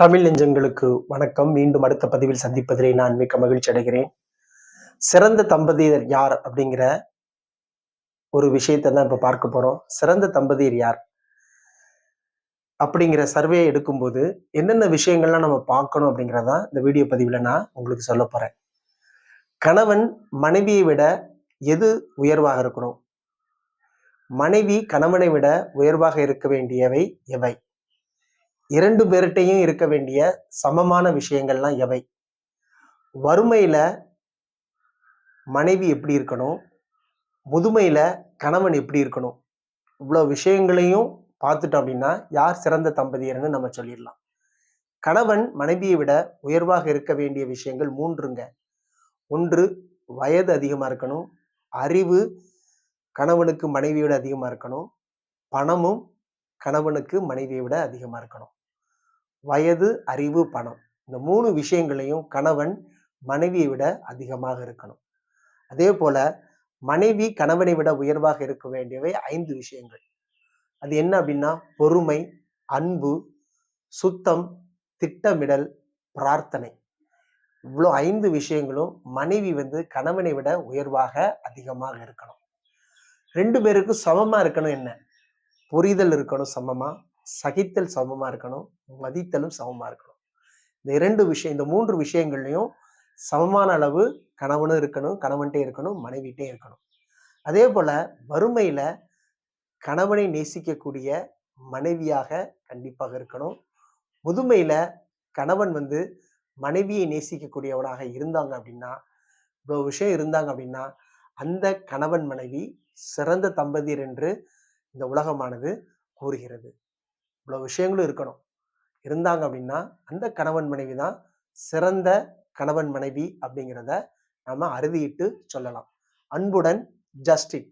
தமிழ் நெஞ்சங்களுக்கு வணக்கம். மீண்டும் அடுத்த பதிவில் சந்திப்பதிலே நான் மிக்க மகிழ்ச்சி அடைகிறேன். சிறந்த தம்பதியர் யார் அப்படிங்கிற ஒரு விஷயத்தை தான் இப்போ பார்க்க போறோம். சிறந்த தம்பதியர் யார் அப்படிங்கிற சர்வே எடுக்கும்போது என்னென்ன விஷயங்கள்லாம் நம்ம பார்க்கணும் அப்படிங்கிறதான் இந்த வீடியோ பதிவில் நான் உங்களுக்கு சொல்ல போறேன். கணவன் மனைவியை விட எது உயர்வாக இருக்கணும்? மனைவி கணவனை விட உயர்வாக இருக்க வேண்டியவை எவை? இரண்டு பேர்கிட்டையும் இருக்க வேண்டிய சமமான விஷயங்கள்லாம் எவை? வறுமையில மனைவி எப்படி இருக்கணும்? முதுமையில கணவன் எப்படி இருக்கணும்? இவ்வளோ விஷயங்களையும் பார்த்துட்டோம் அப்படின்னா யார் சிறந்த தம்பதியர்னு நம்ம சொல்லிடலாம். கணவன் மனைவியை விட உயர்வாக இருக்க வேண்டிய விஷயங்கள் மூன்றுங்க. ஒன்று வயது அதிகமாக இருக்கணும். அறிவு கணவனுக்கு மனைவியை விட அதிகமாக இருக்கணும். பணமும் கணவனுக்கு மனைவியை விட அதிகமாக இருக்கணும். வயது அறிவு பணம். இந்த மூணு விஷயங்களையும் கணவன் மனைவியை விட அதிகமாக இருக்கணும். அதே போல மனைவி கணவனை விட உயர்வாக இருக்க வேண்டியவை ஐந்து விஷயங்கள். அது என்ன அப்படின்னா பொறுமை அன்பு சுத்தம் திட்டமிடல் பிரார்த்தனை. இவ்வளோ ஐந்து விஷயங்களும் மனைவி வந்து கணவனை விட உயர்வாக அதிகமாக இருக்கணும். ரெண்டு பேருக்கும் சமமா இருக்கணும் என்ன? புரிதல் இருக்கணும் சமமா. சகித்தல் சமமாக இருக்கணும் மதித்தலும் சமமாக இருக்கணும். இந்த இரண்டு விஷயம் இந்த மூன்று விஷயங்கள்லையும் சமமான அளவு கணவனும் இருக்கணும் கணவன்கிட்டே இருக்கணும் மனைவிட்டே இருக்கணும். அதே போல் வறுமையில் கணவனை நேசிக்கக்கூடிய மனைவியாக கண்டிப்பாக இருக்கணும். முதுமையில் கணவன் வந்து மனைவியை நேசிக்கக்கூடியவனாக இருந்தாங்க அப்படின்னா இவ்வளோ விஷயம் இருந்தாங்க அப்படின்னா அந்த கணவன் மனைவி சிறந்த தம்பதியர் என்று இந்த உலகமானது கூறுகிறது. இவ்வளோ விஷயங்களும் இருக்கணும். இருந்தாங்க அப்படின்னா அந்த கணவன் மனைவி தான் சிறந்த கணவன் மனைவி அப்படிங்கிறத நம்ம அறுதியிட்டு சொல்லலாம். அன்புடன் ஜஸ்டின்.